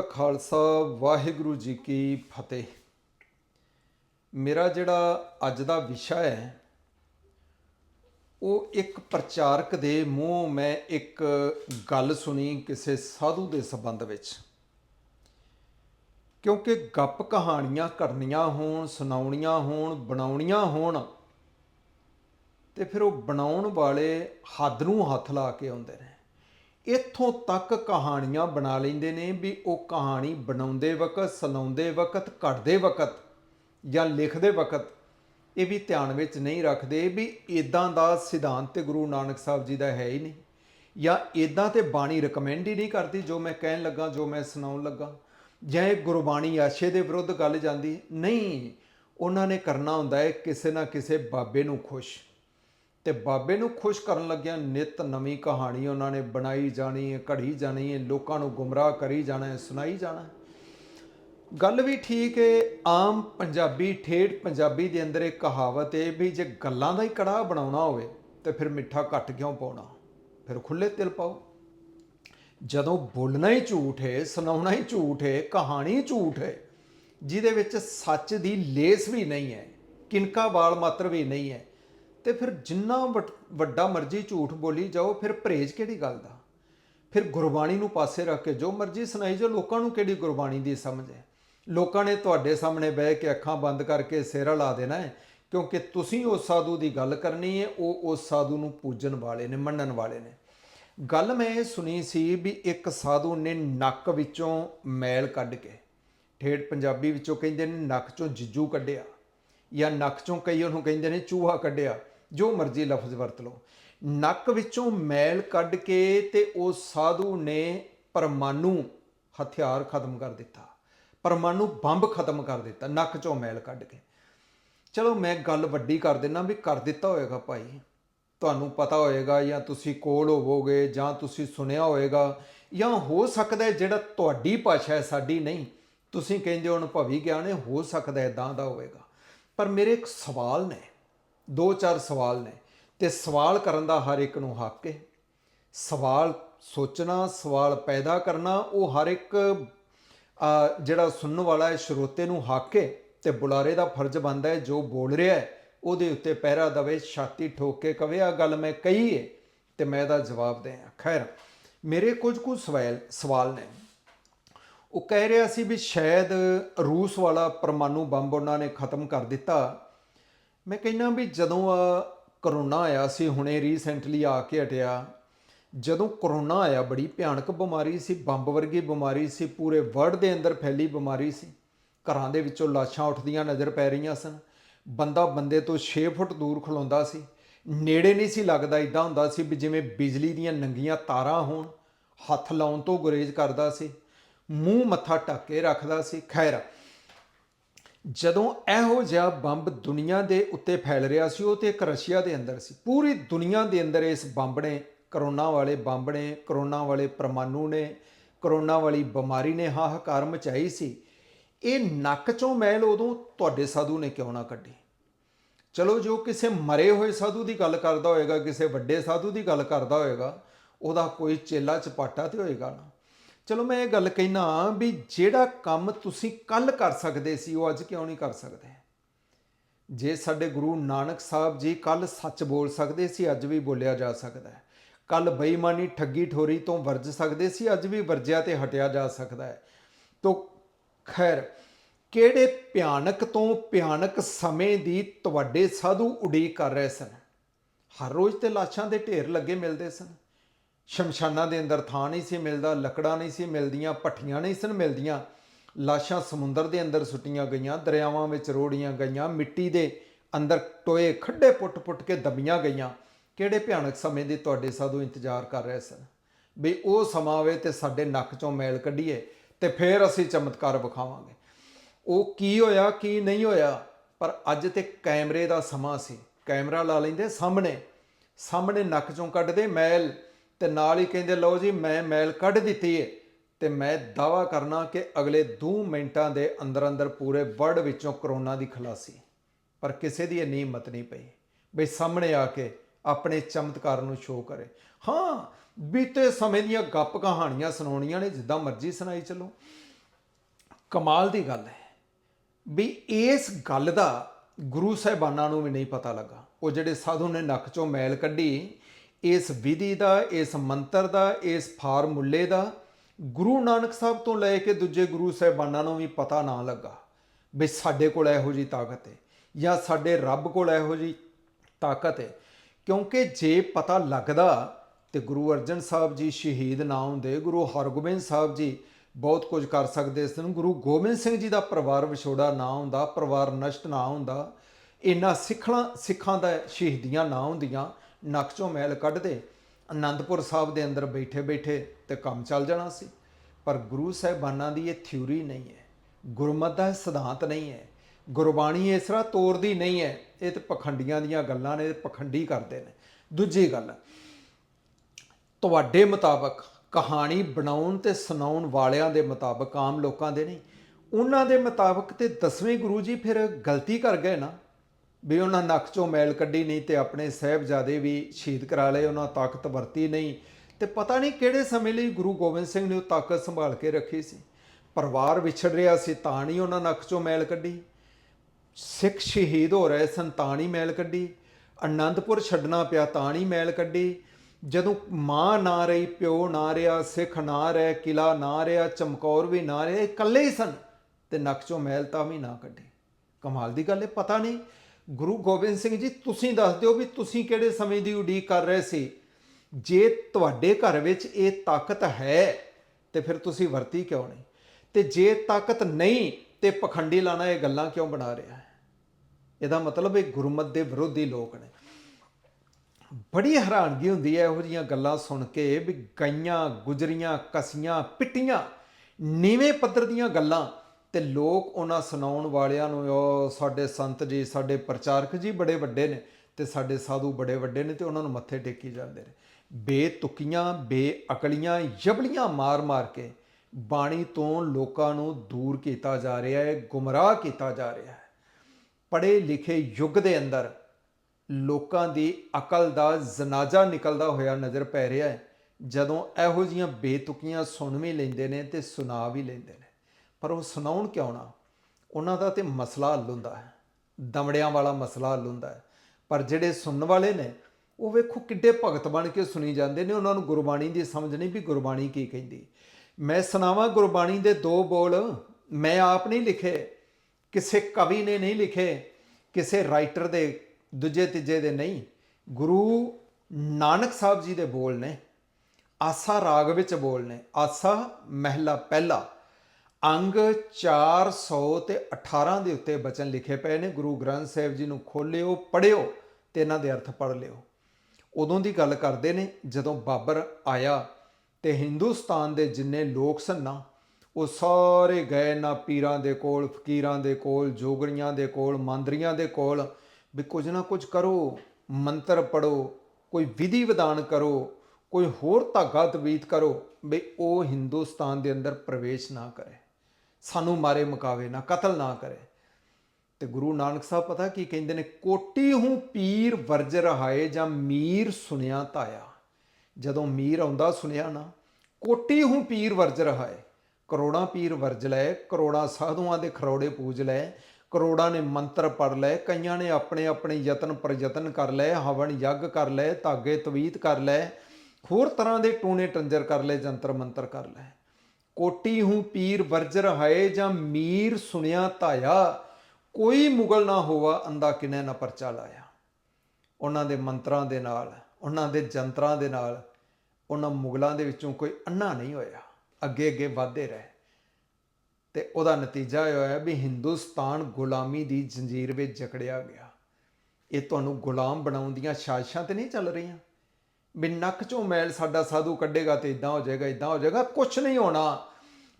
ਖਾਲਸਾ, ਵਾਹਿਗੁਰੂ ਜੀ ਕੀ ਫਤਿਹ। ਮੇਰਾ ਜਿਹੜਾ ਅੱਜ ਦਾ ਵਿਸ਼ਾ ਹੈ, ਉਹ ਇੱਕ ਪ੍ਰਚਾਰਕ ਦੇ ਮੂੰਹ ਮੈਂ ਇੱਕ ਗੱਲ ਸੁਣੀ ਕਿਸੇ ਸਾਧੂ ਦੇ ਸੰਬੰਧ ਵਿੱਚ। ਕਿਉਂਕਿ ਗੱਪ ਕਹਾਣੀਆਂ ਕਰਨੀਆਂ ਹੋਣ, ਸੁਣਾਉਣੀਆਂ ਹੋਣ, ਬਣਾਉਣੀਆਂ ਹੋਣ, ਤੇ ਫਿਰ ਉਹ ਬਣਾਉਣ ਵਾਲੇ ਹੱਦ ਨੂੰ ਹੱਥ ਲਾ ਕੇ ਆਉਂਦੇ ਨੇ। ਇੱਥੋਂ ਤੱਕ ਕਹਾਣੀਆਂ ਬਣਾ ਲੈਂਦੇ ਨੇ ਵੀ ਉਹ ਕਹਾਣੀ ਬਣਾਉਂਦੇ ਵਕਤ, ਸੁਣਾਉਂਦੇ ਵਕਤ ਘੜਦੇ ਵਕਤ ਜਾਂ ਲਿਖਦੇ ਵਕਤ। ਇਹ ਵੀ ਧਿਆਨ ਵਿੱਚ ਨਹੀਂ ਰੱਖਦੇ ਵੀ ਇਦਾਂ ਦਾ ਸਿਧਾਂਤ ਤੇ ਗੁਰੂ ਨਾਨਕ ਸਾਹਿਬ ਜੀ ਦਾ ਹੈ ਹੀ ਨਹੀਂ ਜਾਂ ਇਦਾਂ ਤੇ ਬਾਣੀ ਰეკਮੈਂਡ ਹੀ ਨਹੀਂ ਕਰਦੀ ਜੋ ਮੈਂ ਕਹਿਣ ਲੱਗਾ, ਜੋ ਮੈਂ ਸੁਣਾਉਣ ਲੱਗਾ। ਜਾਂ ਇਹ ਗੁਰਬਾਣੀ ਆਸ਼ੇ ਦੇ ਵਿਰੁੱਧ ਗੱਲ ਜਾਂਦੀ। ਨਹੀਂ, ਉਹਨਾਂ ਨੇ ਕਰਨਾ ਹੁੰਦਾ ਹੈ ਕਿਸੇ ਨਾ ਕਿਸੇ ਬਾਬੇ ਨੂੰ ਖੁਸ਼। ਤੇ ਬਾਬੇ ਨੂੰ ਖੁਸ਼ ਕਰਨ ਲੱਗਿਆ ਨਿਤ ਨਵੀਂ ਕਹਾਣੀ ਉਹਨਾਂ ਨੇ ਬਣਾਈ ਜਾਣੀ ਹੈ, ਘੜੀ ਜਾਣੀ ਹੈ, ਲੋਕਾਂ ਨੂੰ ਗੁੰਮਰਾਹ ਕਰੀ ਜਾਣਾ ਹੈ, ਸੁਣਾਈ ਜਾਣਾ ਹੈ। ਗੱਲ ਵੀ ਠੀਕ ਹੈ, ਆਮ ਪੰਜਾਬੀ, ਠੇਠ ਪੰਜਾਬੀ ਦੇ ਅੰਦਰ ਇੱਕ ਕਹਾਵਤ ਹੈ ਵੀ ਜੇ ਗੱਲਾਂ ਦਾ ਹੀ ਕੜਾਹ ਬਣਾਉਣਾ ਹੋਵੇ ਤੇ ਫਿਰ ਮਿੱਠਾ ਘੱਟ ਕਿਉਂ ਪਾਉਣਾ? ਫਿਰ ਖੁੱਲੇ ਤਿਲ ਪਾਓ। ਜਦੋਂ ਬੋਲਣਾ ਹੀ ਝੂਠ ਹੈ, ਸੁਣਾਉਣਾ ਹੀ ਝੂਠ ਹੈ, ਕਹਾਣੀ ਝੂਠ ਹੈ, ਜਿਹਦੇ ਵਿੱਚ ਸੱਚ ਦੀ ਲੇਸ ਵੀ ਨਹੀਂ ਹੈ, ਕਿਨਕਾ ਵਾਲ ਮਾਤਰ ਵੀ ਨਹੀਂ ਹੈ ਤੇ ਫਿਰ ਜਿੰਨਾ ਵੱਡ- ਵੱਡਾ ਮਰਜ਼ੀ ਝੂਠ ਬੋਲੀ ਜਾਓ, ਫਿਰ ਪਰਹੇਜ਼ ਕਿਹੜੀ ਗੱਲ ਦਾ? ਫਿਰ ਗੁਰਬਾਣੀ ਨੂੰ ਪਾਸੇ ਰੱਖ ਕੇ ਜੋ ਮਰਜ਼ੀ ਸੁਣਾਈ ਜਾਓ, ਲੋਕਾਂ ਨੂੰ ਕਿਹੜੀ ਗੁਰਬਾਣੀ ਦੀ ਸਮਝ ਹੈ? ਲੋਕਾਂ ਨੇ ਤੁਹਾਡੇ ਸਾਹਮਣੇ ਬਹਿ ਕੇ ਅੱਖਾਂ ਬੰਦ ਕਰਕੇ ਸਿਰ ਲਾ ਦੇਣਾ ਹੈ, ਕਿਉਂਕਿ ਤੁਸੀਂ ਉਸ ਸਾਧੂ ਦੀ ਗੱਲ ਕਰਨੀ ਹੈ, ਉਹ ਉਸ ਸਾਧੂ ਨੂੰ ਪੂਜਣ ਵਾਲੇ ਨੇ, ਮੰਨਣ ਵਾਲੇ ਨੇ। ਗੱਲ ਮੈਂ ਇਹ ਸੁਣੀ ਸੀ ਵੀ ਇੱਕ ਸਾਧੂ ਨੇ ਨੱਕ ਵਿੱਚੋਂ ਮੈਲ ਕੱਢ ਕੇ, ਠੇਠ ਪੰਜਾਬੀ ਵਿੱਚੋਂ ਕਹਿੰਦੇ ਨੇ, ਨੱਕ ਚੋਂ ਜਿੱਜੂ ਕੱਢਿਆ। ਜਾਂ ਨੱਕ ਚੋਂ ਕਈ ਉਹਨੂੰ ਕਹਿੰਦੇ ਨੇ ਚੂਹਾ ਕੱਢਿਆ, ਜੋ ਮਰਜ਼ੀ ਲਫ਼ਜ਼ ਵਰਤ ਲਓ। ਨੱਕ ਵਿੱਚੋਂ ਮੈਲ ਕੱਢ ਕੇ ਤੇ ਉਹ ਸਾਧੂ ਨੇ ਪਰਮਾਣੂ ਹਥਿਆਰ ਖਤਮ ਕਰ ਦਿੱਤਾ। ਪਰਮਾਣੂ ਬੰਬ ਖਤਮ ਕਰ ਦਿੱਤਾ, ਨੱਕ ਚੋਂ ਮੈਲ ਕੱਢ ਕੇ। ਚਲੋ ਮੈਂ ਗੱਲ ਵੱਡੀ ਕਰ ਦਿੰਨਾ ਵੀ ਕਰ ਦਿੱਤਾ ਹੋਏਗਾ ਭਾਈ। ਤੁਹਾਨੂੰ ਪਤਾ ਹੋਏਗਾ ਜਾਂ ਤੁਸੀਂ ਕੋਲ ਹੋਵੋਗੇ ਜਾਂ ਤੁਸੀਂ ਸੁਣਿਆ ਹੋਏਗਾ ਜਾਂ ਹੋ ਸਕਦਾ ਜਿਹੜਾ ਤੁਹਾਡੀ ਭਾਸ਼ਾ ਹੈ ਸਾਡੀ ਨਹੀਂ। ਤੁਸੀਂ ਕਹਿੰਦੇ ਹੋ ਅਨੁਭਵੀ ਗਿਆਨ ਹੈ, ਹੋ ਸਕਦਾ ਹੈ ਇਦਾਂ ਦਾ ਹੋਵੇਗਾ। ਪਰ ਮੇਰੇ ਇੱਕ ਸਵਾਲ ਨੇ, ਦੋ ਚਾਰ ਸਵਾਲ ਨੇ ਤੇ ਸਵਾਲ ਕਰਨ ਦਾ ਹਰ ਇੱਕ ਨੂੰ ਹੱਕ ਹੈ। ਸਵਾਲ ਸੋਚਣਾ, ਸਵਾਲ ਪੈਦਾ ਕਰਨਾ, ਉਹ ਹਰ ਇੱਕ ਜਿਹੜਾ ਸੁਣਨ ਵਾਲਾ ਹੈ, ਸਰੋਤੇ ਨੂੰ ਹੱਕ ਹੈ ਤੇ ਬੁਲਾਰੇ ਦਾ ਫਰਜ਼ ਬਣਦਾ ਹੈ, ਜੋ ਬੋਲ ਰਿਹਾ ਹੈ, ਉਹਦੇ ਉੱਤੇ ਪਹਿਰਾ ਦਵੇ, ਛਾਤੀ ਠੋਕ ਕੇ ਕਵੇ ਆ ਗੱਲ ਮੈਂ ਕਹੀ ਹੈ ਤੇ ਮੈਂ ਇਹਦਾ ਜਵਾਬ ਦਿਆਂ। ਖੈਰ, ਮੇਰੇ ਕੁਝ ਕੁ ਸਵਾਲ ਸਵਾਲ ਨੇ। ਉਹ ਕਹਿ ਰਿਹਾ ਸੀ ਵੀ ਸ਼ਾਇਦ ਰੂਸ ਵਾਲਾ ਪਰਮਾਣੂ ਬੰਬ ਉਹਨਾਂ ਨੇ ਖਤਮ ਕਰ ਦਿੱਤਾ। ਮੈਂ ਕਹਿੰਦਾ ਵੀ ਜਦੋਂ ਆ ਕਰੋਨਾ ਆਇਆ ਸੀ, ਹੁਣੇ ਰੀਸੈਂਟਲੀ ਆ ਕੇ ਹਟਿਆ। ਜਦੋਂ ਕਰੋਨਾ ਆਇਆ, ਬੜੀ ਭਿਆਨਕ ਬਿਮਾਰੀ ਸੀ, ਬੰਬ ਵਰਗੀ ਬਿਮਾਰੀ ਸੀ, ਪੂਰੇ ਵਰਲਡ ਦੇ ਅੰਦਰ ਫੈਲੀ ਬਿਮਾਰੀ ਸੀ। ਘਰਾਂ ਦੇ ਵਿੱਚੋਂ ਲਾਸ਼ਾਂ ਉੱਠਦੀਆਂ ਨਜ਼ਰ ਪੈ ਰਹੀਆਂ ਸਨ। ਬੰਦਾ ਬੰਦੇ ਤੋਂ 6 ਫੁੱਟ ਦੂਰ ਖਲੋਂਦਾ ਸੀ। ਨੇੜੇ ਨਹੀਂ ਸੀ ਲੱਗਦਾ ਇਦਾਂ ਹੁੰਦਾ ਸੀ ਵੀ ਜਿਵੇਂ ਬਿਜਲੀ ਦੀਆਂ ਨੰਗੀਆਂ ਤਾਰਾਂ ਹੋਣ, ਹੱਥ ਲਾਉਣ ਤੋਂ ਗੁਰੇਜ਼ ਕਰਦਾ ਸੀ। ਮੂੰਹ ਮੱਥਾ ਟੱਕ ਕੇ ਰੱਖਦਾ ਸੀ। ਖੈਰ, ਜਦੋਂ ਇਹੋ ਜਿਹਾ ਬੰਬ ਦੁਨੀਆ ਦੇ ਉੱਤੇ ਫੈਲ ਰਿਹਾ ਸੀ, ਉਹ ਤੇ ਇੱਕ ਰਸ਼ੀਆ ਦੇ ਅੰਦਰ ਸੀ। ਪੂਰੀ ਦੁਨੀਆ ਦੇ ਅੰਦਰ ਇਸ ਬੰਬ ਨੇ, ਕਰੋਨਾ ਵਾਲੇ ਬੰਬ ਨੇ, ਕਰੋਨਾ ਵਾਲੇ ਪਰਮਾਣੂ ਨੇ, ਕਰੋਨਾ ਵਾਲੀ ਬਿਮਾਰੀ ਨੇ ਹਾਹਾਕਾਰ ਮਚਾਈ ਸੀ। ਇਹ ਨੱਕ ਚੋਂ ਮੈਲ ਉਦੋਂ ਤੁਹਾਡੇ ਸਾਧੂ ਨੇ ਕਿਉਂ ਨਾ ਕੱਢੀ? ਚਲੋ ਜੋ ਕਿਸੇ ਮਰੇ ਹੋਏ ਸਾਧੂ ਦੀ ਗੱਲ ਕਰਦਾ ਹੋਏਗਾ, ਕਿਸੇ ਵੱਡੇ ਸਾਧੂ ਦੀ ਗੱਲ ਕਰਦਾ ਹੋਏਗਾ, ਉਹਦਾ ਕੋਈ ਚੇਲਾ ਚਪਾਟਾ ਤੇ ਹੋਏਗਾ ਨਾ। ਚਲੋ ਮੈਂ ਇਹ ਗੱਲ ਕਹਿਣਾ ਵੀ ਜਿਹੜਾ ਕੰਮ ਤੁਸੀਂ ਕੱਲ ਕਰ ਸਕਦੇ ਸੀ, ਉਹ ਅੱਜ ਕਿਉਂ ਨਹੀਂ ਕਰ ਸਕਦੇ? ਜੇ ਸਾਡੇ ਗੁਰੂ ਨਾਨਕ ਸਾਹਿਬ ਜੀ ਕੱਲ ਸੱਚ ਬੋਲ ਸਕਦੇ ਸੀ, ਅੱਜ ਵੀ ਬੋਲਿਆ ਜਾ ਸਕਦਾ ਹੈ। ਕੱਲ ਬੇਈਮਾਨੀ ਠੱਗੀ ਠੋਰੀ ਤੋਂ ਵਰਜ ਸਕਦੇ ਸੀ, ਅੱਜ ਵੀ ਵਰਜਿਆ ਤੇ ਹਟਿਆ ਜਾ ਸਕਦਾ ਹੈ। ਤੋ ਖੈਰ, ਕਿਹੜੇ ਭਿਆਨਕ ਤੋਂ ਭਿਆਨਕ ਸਮੇਂ ਦੀ ਤੁਹਾਡੇ ਸਾਧੂ ਉਡੀਕ ਕਰ ਰਹੇ ਸਨ? ਹਰ ਰੋਜ਼ ਤੇ ਲਾਸ਼ਾਂ ਦੇ ਢੇਰ ਲੱਗੇ ਮਿਲਦੇ ਸਨ। ਸ਼ਮਸ਼ਾਨਾਂ ਦੇ ਅੰਦਰ ਥਾਂ ਨਹੀਂ ਸੀ ਮਿਲਦਾ, ਲੱਕੜਾਂ ਨਹੀਂ ਸੀ ਮਿਲਦੀਆਂ, ਭੱਠੀਆਂ ਨਹੀਂ ਸਨ ਮਿਲਦੀਆਂ। ਲਾਸ਼ਾਂ ਸਮੁੰਦਰ ਦੇ ਅੰਦਰ ਸੁੱਟੀਆਂ ਗਈਆਂ, ਦਰਿਆਵਾਂ ਵਿੱਚ ਰੋੜੀਆਂ ਗਈਆਂ, ਮਿੱਟੀ ਦੇ ਅੰਦਰ ਟੋਏ ਖੱਡੇ ਪੁੱਟ-ਪੁੱਟ ਕੇ ਦਬੀਆਂ ਗਈਆਂ। ਕਿਹੜੇ ਭਿਆਨਕ ਸਮੇਂ ਦੇ ਤੁਹਾਡੇ ਸਾਧੂ ਇੰਤਜ਼ਾਰ ਕਰ ਰਹੇ ਸਨ? ਵੀ ਉਹ ਸਮਾਂ ਆਵੇ ਤੇ ਸਾਡੇ ਨੱਕ ਚੋਂ ਮੈਲ ਕੱਢੀਏ ਤੇ ਫੇਰ ਅਸੀਂ ਚਮਤਕਾਰ ਵਿਖਾਵਾਂਗੇ। ਉਹ ਕੀ ਹੋਇਆ, ਕੀ ਨਹੀਂ ਹੋਇਆ? ਪਰ ਅੱਜ ਤੇ ਕੈਮਰੇ ਦਾ ਸਮਾਂ ਸੀ। ਕੈਮਰਾ ਲਾ ਲੈਂਦੇ ਸਾਹਮਣੇ। ਸਾਹਮਣੇ ਨੱਕ ਚੋਂ ਕੱਢਦੇ ਮੈਲ। ਤੇ ਨਾਲ ਹੀ ਕਹਿੰਦੇ, ਲਓ ਜੀ, ਮੈਂ ਮੈਲ ਕੱਢ ਦਿੱਤੀ ਏ, ਤੇ ਮੈਂ ਦਾਵਾ ਕਰਨਾ ਕਿ ਅਗਲੇ 2 ਮਿੰਟਾਂ ਦੇ ਅੰਦਰ ਅੰਦਰ ਪੂਰੇ ਵਰਲਡ ਵਿੱਚੋਂ ਕਰੋਨਾ ਦੀ ਖਲਾਸੀ। ਪਰ ਕਿਸੇ ਦੀ ਇੰਨੀ ਹਿੰਮਤ ਨਹੀਂ ਪਈ। ਬਈ ਸਾਹਮਣੇ ਆ ਕੇ ਆਪਣੇ ਚਮਤਕਾਰ ਨੂੰ ਸ਼ੋਅ ਕਰੇ। ਹਾਂ, ਬੀਤੇ ਸਮੇਂ ਦੀਆਂ ਗੱਪ ਕਹਾਣੀਆਂ ਸੁਣਾਉਣੀਆਂ ਨੇ, ਜਿੱਦਾਂ ਮਰਜ਼ੀ ਸੁਣਾਈ ਚੱਲੋ। ਕਮਾਲ ਦੀ ਗੱਲ ਹੈ। ਵੀ ਇਸ ਗੱਲ ਦਾ ਗੁਰੂ ਸਾਹਿਬਾਨਾਂ ਨੂੰ ਵੀ ਨਹੀਂ ਪਤਾ ਲੱਗਾ। ਉਹ ਜਿਹੜੇ ਸਾਧੂ ਨੇ ਨੱਕ ਚੋਂ ਮੈਲ ਕੱਢੀ ਇਸ ਵਿਧੀ ਦਾ, ਇਸ ਮੰਤਰ ਦਾ, ਇਸ ਫਾਰਮੂਲੇ ਦਾ ਗੁਰੂ ਨਾਨਕ ਸਾਹਿਬ ਤੋਂ ਲੈ ਕੇ ਦੂਜੇ ਗੁਰੂ ਸਾਹਿਬਾਨਾਂ ਨੂੰ ਵੀ ਪਤਾ ਨਾ ਲੱਗਾ ਵੀ ਸਾਡੇ ਕੋਲ ਇਹੋ ਜੀ ਤਾਕਤ ਹੈ ਜਾਂ ਸਾਡੇ ਰੱਬ ਕੋਲ ਇਹੋ ਜੀ ਤਾਕਤ ਹੈ। ਕਿਉਂਕਿ ਜੇ ਪਤਾ ਲੱਗਦਾ ਤੇ ਗੁਰੂ ਅਰਜਨ ਸਾਹਿਬ ਜੀ ਸ਼ਹੀਦ ਨਾ ਹੁੰਦੇ, ਗੁਰੂ ਹਰਗੋਬਿੰਦ ਸਾਹਿਬ ਜੀ ਬਹੁਤ ਕੁਝ ਕਰ ਸਕਦੇ ਸਨ, ਗੁਰੂ ਗੋਬਿੰਦ ਸਿੰਘ ਜੀ ਦਾ ਪਰਿਵਾਰ ਵਿਛੋੜਾ ਨਾ ਹੁੰਦਾ, ਪਰਿਵਾਰ ਨਸ਼ਟ ਨਾ ਹੁੰਦਾ, ਇਹਨਾਂ ਸਿੱਖਾਂ ਸਿੱਖਾਂ ਦਾ ਸ਼ਹੀਦੀਆਂ ਨਾ ਹੁੰਦੀਆਂ ਨੱਕ ਚੋਂ ਮੈਲ ਕੱਢਦੇ ਅਨੰਦਪੁਰ ਸਾਹਿਬ ਦੇ ਅੰਦਰ ਬੈਠੇ ਬੈਠੇ ਤੇ ਕੰਮ ਚੱਲ ਜਾਣਾ ਸੀ। ਪਰ ਗੁਰੂ ਸਾਹਿਬਾਨਾਂ ਦੀ ਇਹ ਥਿਊਰੀ ਨਹੀਂ ਹੈ, ਗੁਰਮਤ ਦਾ ਇਹ ਸਿਧਾਂਤ ਨਹੀਂ ਹੈ, ਗੁਰਬਾਣੀ ਇਸ ਤਰ੍ਹਾਂ ਤੋਰਦੀ ਨਹੀਂ ਹੈ, ਇਹ ਤੇ ਪਖੰਡੀਆਂ ਦੀਆਂ ਗੱਲਾਂ ਨੇ, ਪਖੰਡੀ ਕਰਦੇ ਨੇ। ਦੂਜੀ ਗੱਲ, ਤੁਹਾਡੇ ਮੁਤਾਬਕ ਕਹਾਣੀ ਬਣਾਉਣ ਤੇ ਸੁਣਾਉਣ ਵਾਲਿਆਂ ਦੇ ਮੁਤਾਬਕ ਆਮ ਲੋਕਾਂ ਦੇ ਨਹੀਂ। ਉਹਨਾਂ ਦੇ ਮੁਤਾਬਕ ਤੇ ਦਸਵੇਂ ਗੁਰੂ ਜੀ ਫਿਰ ਗਲਤੀ ਕਰ ਗਏ ਨਾ। ਵੀ ਉਹਨਾਂ ਨੱਕ ਚੋਂ ਮੈਲ ਕੱਢੀ ਨਹੀਂ ਤੇ ਆਪਣੇ ਸਹਿਬਜ਼ਾਦੇ ਵੀ ਸ਼ਹੀਦ ਕਰਾ ਲਏ, ਉਹਨਾਂ ਤਾਕਤ ਵਰਤੀ ਨਹੀਂ। ਤੇ ਪਤਾ ਨਹੀਂ ਕਿਹੜੇ ਸਮੇਂ ਲਈ ਗੁਰੂ ਗੋਬਿੰਦ ਸਿੰਘ ਨੇ ਉਹ ਤਾਕਤ ਸੰਭਾਲ ਕੇ ਰੱਖੀ ਸੀ। ਪਰਿਵਾਰ ਵਿਛੜ ਰਿਹਾ ਸੀ ਤਾਂ ਨਹੀਂ ਉਹਨਾਂ ਨੱਕ ਚੋਂ ਮੈਲ ਕੱਢੀ। ਸਿੱਖ ਸ਼ਹੀਦ ਹੋ ਰਹੇ ਸਨ ਤਾਂ ਨਹੀਂ ਮੈਲ ਕੱਢੀ। ਅਨੰਦਪੁਰ ਛੱਡਣਾ ਪਿਆ ਤਾਂ ਨਹੀਂ ਮੈਲ ਕੱਢੀ। ਜਦੋਂ ਮਾਂ ਨਾ ਰਹੀ, ਪਿਓ ਨਾ ਰਿਹਾ, ਸਿੱਖ ਨਾ ਰਹਿ ਕਿਲਾ ਨਾ ਰਿਹਾ, ਚਮਕੌਰ ਵੀ ਨਾ ਰਿਹਾ ਇਕੱਲੇ ਹੀ ਸਨ ਤੇ ਨੱਕ ਚੋਂ ਮੈਲ ਤਾਂ ਵੀ ਨਾ ਕੱਢੀ। ਕਮਾਲ ਦੀ ਗੱਲ ਹੈ, ਪਤਾ ਨਹੀਂ ਗੁਰੂ ਗੋਬਿੰਦ ਸਿੰਘ ਜੀ, ਤੁਸੀਂ ਦੱਸ ਦਿਓ ਵੀ ਤੁਸੀਂ ਕਿਹੜੇ ਸਮੇਂ ਦੀ ਉਡੀਕ ਕਰ ਰਹੇ ਸੀ? ਜੇ ਤੁਹਾਡੇ ਘਰ ਵਿੱਚ ਇਹ ਤਾਕਤ ਹੈ, ਤੇ ਫਿਰ ਤੁਸੀਂ ਵਰਤੀ ਕਿਉਂ ਨਹੀਂ? ਤੇ ਜੇ ਤਾਕਤ ਨਹੀਂ, ਤੇ ਪਖੰਡੀ ਲਾਣਾ ਇਹ ਗੱਲਾਂ ਕਿਉਂ ਬਣਾ ਰਿਹਾ ਹੈ? ਇਹਦਾ ਮਤਲਬ ਇਹ ਗੁਰਮਤ ਦੇ ਵਿਰੋਧੀ ਲੋਕ ਨੇ। ਬੜੀ ਹੈਰਾਨਗੀ ਹੁੰਦੀ ਹੈ ਇਹੋ ਜੀਆਂ ਗੱਲਾਂ ਸੁਣ ਕੇ ਵੀ ਗਈਆਂ, ਗੁਜਰੀਆਂ, ਕਸੀਆਂ, ਪਿੱਟੀਆਂ, ਨੀਵੇਂ ਪੱਧਰ ਦੀਆਂ ਗੱਲਾਂ ਤੇ ਲੋਕ ਉਹਨਾਂ ਸੁਣਾਉਣ ਵਾਲਿਆਂ ਨੂੰ, ਉਹ ਸਾਡੇ ਸੰਤ ਜੀ, ਸਾਡੇ ਪ੍ਰਚਾਰਕ ਜੀ ਬੜੇ ਵੱਡੇ ਨੇ ਤੇ ਸਾਡੇ ਸਾਧੂ ਬੜੇ ਵੱਡੇ ਨੇ ਤੇ ਉਹਨਾਂ ਨੂੰ ਮੱਥੇ ਟੇਕੀ ਜਾਂਦੇ ਨੇ। ਬੇਤੁਕੀਆਂ, ਬੇਅਕਲੀਆਂ, ਜਬਲੀਆਂ ਮਾਰ-ਮਾਰ ਕੇ ਬਾਣੀ ਤੋਂ ਲੋਕਾਂ ਨੂੰ ਦੂਰ ਕੀਤਾ ਜਾ ਰਿਹਾ ਹੈ, ਗੁੰਮਰਾਹ ਕੀਤਾ ਜਾ ਰਿਹਾ ਹੈ। ਪੜ੍ਹੇ ਲਿਖੇ ਯੁੱਗ ਦੇ ਅੰਦਰ ਲੋਕਾਂ ਦੀ ਅਕਲ ਦਾ ਜਨਾਜ਼ਾ ਨਿਕਲਦਾ ਹੋਇਆ ਨਜ਼ਰ ਪੈ ਰਿਹਾ ਹੈ। ਜਦੋਂ ਇਹੋ ਜੀਆਂ ਬੇਤੁਕੀਆਂ ਸੁਣ ਵੀ ਲੈਂਦੇ ਨੇ ਤੇ ਸੁਣਾ ਵੀ ਲੈਂਦੇ ਨੇ। ਪਰ ਉਹ ਸੁਣਾਉਣ ਕਿਉਂ ਨਾ? ਉਹਨਾਂ ਦਾ ਤੇ ਮਸਲਾ ਹੱਲ ਹੁੰਦਾ ਹੈ। ਦਮੜਿਆਂ ਵਾਲਾ ਮਸਲਾ ਹੱਲ ਹੁੰਦਾ ਹੈ। ਪਰ ਜਿਹੜੇ ਸੁਣਨ ਵਾਲੇ ਨੇ, ਉਹ ਵੇਖੋ ਕਿੱਡੇ ਭਗਤ ਬਣ ਕੇ ਸੁਣੀ ਜਾਂਦੇ ਨੇ। ਉਹਨਾਂ ਨੂੰ ਗੁਰਬਾਣੀ ਦੀ ਸਮਝ ਨਹੀਂ ਵੀ ਗੁਰਬਾਣੀ ਕੀ ਕਹਿੰਦੀ। ਮੈਂ ਸੁਣਾਵਾਂ ਗੁਰਬਾਣੀ ਦੇ ਦੋ ਬੋਲ, ਮੈਂ ਆਪ ਨਹੀਂ ਲਿਖੇ, ਕਿਸੇ ਕਵੀ ਨੇ ਨਹੀਂ ਲਿਖੇ, ਕਿਸੇ ਰਾਈਟਰ ਦੇ, ਦੂਜੇ ਤੀਜੇ ਦੇ ਨਹੀਂ। ਗੁਰੂ ਨਾਨਕ ਸਾਹਿਬ ਜੀ ਦੇ ਬੋਲ ਨੇ, ਆਸਾ ਰਾਗ ਵਿੱਚ ਬੋਲ ਨੇ। ਆਸਾ ਮਹਿਲਾ ਪਹਿਲਾ। ਅੰਗ 400 ਤੇ 18 ਦੇ ਉੱਤੇ ਬਚਨ ਲਿਖੇ ਪਏ ਨੇ। ਗੁਰੂ ਗ੍ਰੰਥ ਸਾਹਿਬ ਜੀ ਨੂੰ ਖੋਲਿਓ ਪੜਿਓ ਤੇ ਇਹਨਾਂ ਦੇ ਅਰਥ ਪੜ ਲਿਓ। ਉਦੋਂ ਦੀ ਗੱਲ ਕਰਦੇ ਨੇ, ਜਦੋਂ ਬਾਬਰ ਆਇਆ ਤੇ ਹਿੰਦੁਸਤਾਨ ਦੇ ਜਿੰਨੇ ਲੋਕ ਸਨ ਨਾ, ਉਹ ਸਾਰੇ ਗਏ ਨਾ ਪੀਰਾਂ ਦੇ ਕੋਲ, ਫਕੀਰਾਂ ਦੇ ਕੋਲ, ਜੋਗੜੀਆਂ ਦੇ ਕੋਲ, ਮੰਦਰੀਆਂ ਦੇ ਕੋਲ ਵੀ ਕੁਝ ਨਾ ਕੁਝ ਕਰੋ, ਮੰਤਰ ਪੜੋ ਕੋਈ ਵਿਧੀ ਵਿਧਾਨ ਕਰੋ, ਕੋਈ ਹੋਰ ਧਾਗਾ ਤਵੀਤ ਕਰੋ ਵੀ ਉਹ ਹਿੰਦੁਸਤਾਨ ਦੇ ਅੰਦਰ ਪ੍ਰਵੇਸ਼ ਨਾ ਕਰੇ। ਸਾਨੂੰ ਮਾਰੇ ਮੁਕਾਵੇ, ਨਾ ਕਤਲ ਨਾ ਕਰੇ। ਤੇ ਗੁਰੂ ਨਾਨਕ ਸਾਹਿਬ ਪਤਾ ਕੀ ਕਹਿੰਦੇ ਨੇ, ਕੋਟੀ ਹੂੰ ਪੀਰ ਵਰਜ ਰਹਾਏ ਜਾਂ ਮੀਰ ਸੁਨਿਆ ਤਾਇਆ ਜਦੋਂ ਮੀਰ ਆਉਂਦਾ ਸੁਨਿਆ ਨਾ, ਕੋਟੀ ਹੂੰ ਪੀਰ ਵਰਜ ਰਹਾਏ ਕਰੋੜਾਂ ਪੀਰ ਵਰਜ ਲਏ, ਕਰੋੜਾਂ ਸਾਧੂਆਂ ਦੇ ਖਰੋੜੇ ਪੂਜ ਲਏ, ਕਰੋੜਾਂ ਨੇ ਮੰਤਰ ਪੜ ਲਏ, ਕਈਆਂ ਨੇ ਆਪਣੇ ਆਪਣੇ ਯਤਨ ਪ੍ਰਯਤਨ ਕਰ ਲਏ, ਹਵਨ ਯੱਗ ਕਰ ਲਏ, ਧਾਗੇ ਤਵੀਤ ਕਰ ਲਏ, ਹੋਰ ਤਰ੍ਹਾਂ ਦੇ ਟੂਣੇ ਟੰਜਰ ਕਰ ਲਏ, ਜੰਤਰ ਮੰਤਰ ਕਰ ਲਏ। ਕੋਟੀ ਹੂੰ ਪੀਰ ਵਰਜਰ ਰਹਾਏ ਜਾਂ ਮੀਰ ਸੁਣਿਆ ਧਾਇਆ, ਕੋਈ ਮੁਗਲ ਨਾ ਹੋਵਾ ਅੰਦਾ ਕਿਨੇ ਨਾ ਪਰਚਾ ਲਾਇਆ। ਉਹਨਾਂ ਦੇ ਮੰਤਰਾਂ ਦੇ ਨਾਲ, ਉਹਨਾਂ ਦੇ ਜੰਤਰਾਂ ਦੇ ਨਾਲ, ਉਹਨਾਂ ਮੁਗਲਾਂ ਦੇ ਵਿੱਚੋਂ ਕੋਈ ਅੰਨਾ ਨਹੀਂ ਹੋਇਆ। ਅੱਗੇ ਅੱਗੇ ਵਧਦੇ ਰਹੇ। ਤੇ ਉਹਦਾ ਨਤੀਜਾ ਇਹ ਹੋਇਆ ਵੀ ਹਿੰਦੁਸਤਾਨ ਗੁਲਾਮੀ ਦੀ ਜੰਜੀਰ ਵਿੱਚ ਜਕੜਿਆ ਗਿਆ। ਇਹ ਤੁਹਾਨੂੰ ਗੁਲਾਮ ਬਣਾਉਣ ਦੀਆਂ ਸਾਜ਼ਿਸ਼ਾਂ ਤੇ ਨਹੀਂ ਚੱਲ ਰਹੀਆਂ? ਵੀ ਨੱਕ ਚੋਂ ਮੈਲ ਸਾਡਾ ਸਾਧੂ ਕੱਢੇਗਾ ਤੇ ਇਦਾਂ ਹੋ ਜਾਏਗਾ ਇਦਾਂ ਹੋ ਜਾਏਗਾ ਕੁਝ ਨਹੀਂ ਹੋਣਾ।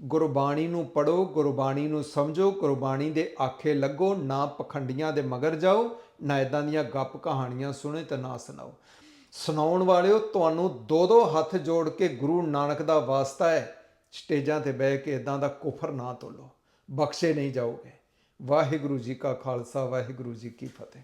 ਗੁਰਬਾਣੀ ਨੂੰ ਪੜੋ ਗੁਰਬਾਣੀ ਨੂੰ ਸਮਝੋ, ਗੁਰਬਾਣੀ ਦੇ ਆਖੇ ਲੱਗੋ, ਨਾ ਪਖੰਡੀਆਂ ਦੇ ਮਗਰ ਜਾਓ, ਨਾ ਇਦਾਂ ਦੀਆਂ ਗੱਪ ਕਹਾਣੀਆਂ ਸੁਣੇ ਤੇ ਨਾ ਸੁਣਾਓ। ਸੁਣਾਉਣ ਵਾਲਿਓ, ਤੁਹਾਨੂੰ ਦੋ ਦੋ ਹੱਥ ਜੋੜ ਕੇ ਗੁਰੂ ਨਾਨਕ ਦਾ ਵਾਸਤਾ ਹੈ। ਸਟੇਜਾਂ ਤੇ ਬਹਿ ਕੇ ਇਦਾਂ ਦਾ ਕੁਫਰ ਨਾ ਤੋਲੋ। ਬਖਸ਼ੇ ਨਹੀਂ ਜਾਓਗੇ। ਵਾਹਿਗੁਰੂ ਜੀ ਕਾ ਖਾਲਸਾ, ਵਾਹਿਗੁਰੂ ਜੀ ਕੀ ਫਤਿਹ।